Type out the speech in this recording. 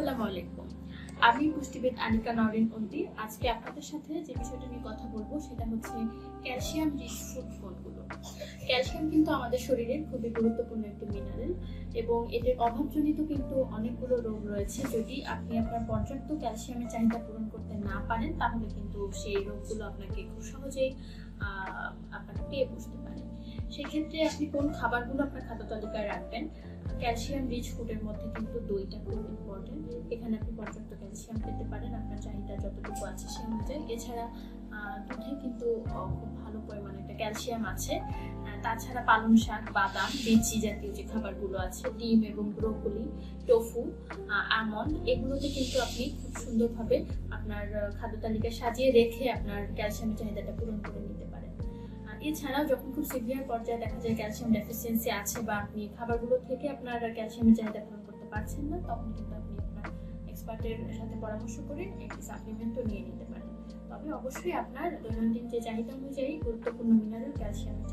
আসসালামু আলাইকুম। আমি আনিকা নরিন অন্তি। আজকে আপনাদের সাথে যে বিষয়টা নিয়ে কথা বলব সেটা হচ্ছে ক্যালসিয়াম কোনগুলো? ক্যালসিয়াম কিন্তু আমাদের শরীরের খুবই গুরুত্বপূর্ণ একটি মিনারেল এবং এদের অভাবজনিত কিন্তু অনেকগুলো রোগ রয়েছে। যদি আপনি আপনার পর্যাপ্ত ক্যালসিয়ামের চাহিদা পূরণ করতে না পারেন, তাহলে কিন্তু সেই রোগগুলো আপনাকে খুব সহজেই আপনাকে পেয়ে বসতে পারে। সেক্ষেত্রে আপনি কোন খাবারগুলো আপনার খাদ্য তালিকায় রাখবেন? ক্যালসিয়াম রিচ ফুডের মধ্যে কিন্তু দইটা খুব এখানে আপনি পর্যাপ্ত ক্যালসিয়াম পেতে পারেন, আপনার চাহিদা যতটুকু আছে সেই অনুযায়ী। এছাড়া দুধে কিন্তু খুব ভালো পরিমাণে একটা ক্যালসিয়াম আছে। তাছাড়া পালং শাক, বাদাম লিচি জাতীয় যে খাবারগুলো আছে, ডিম এবং ব্রোকলি, টোফু আমন্ড, এগুলোতে কিন্তু আপনি খুব সুন্দরভাবে আপনার খাদ্য তালিকা সাজিয়ে রেখে আপনার ক্যালসিয়ামের চাহিদাটা পূরণ করে নিতে পারেন। এছাড়াও যখন খুব সিভিয়ার পর্যায়ে দেখা যায় ক্যালসিয়াম ডেফিসিয়েন্সি আছে বা আপনি খাবারগুলো থেকে আপনার ক্যালসিয়ামের চাহিদা পূরণ করতে পারছেন না, তখন কিন্তু আপনি এক্সপার্টের সাথে পরামর্শ করে একটি সাপ্লিমেন্টও নিয়ে নিতে পারেন। তবে অবশ্যই আপনার দৈনন্দিন যে চাহিদা অনুযায়ী গুরুত্বপূর্ণ মিনারেল ক্যালসিয়ামের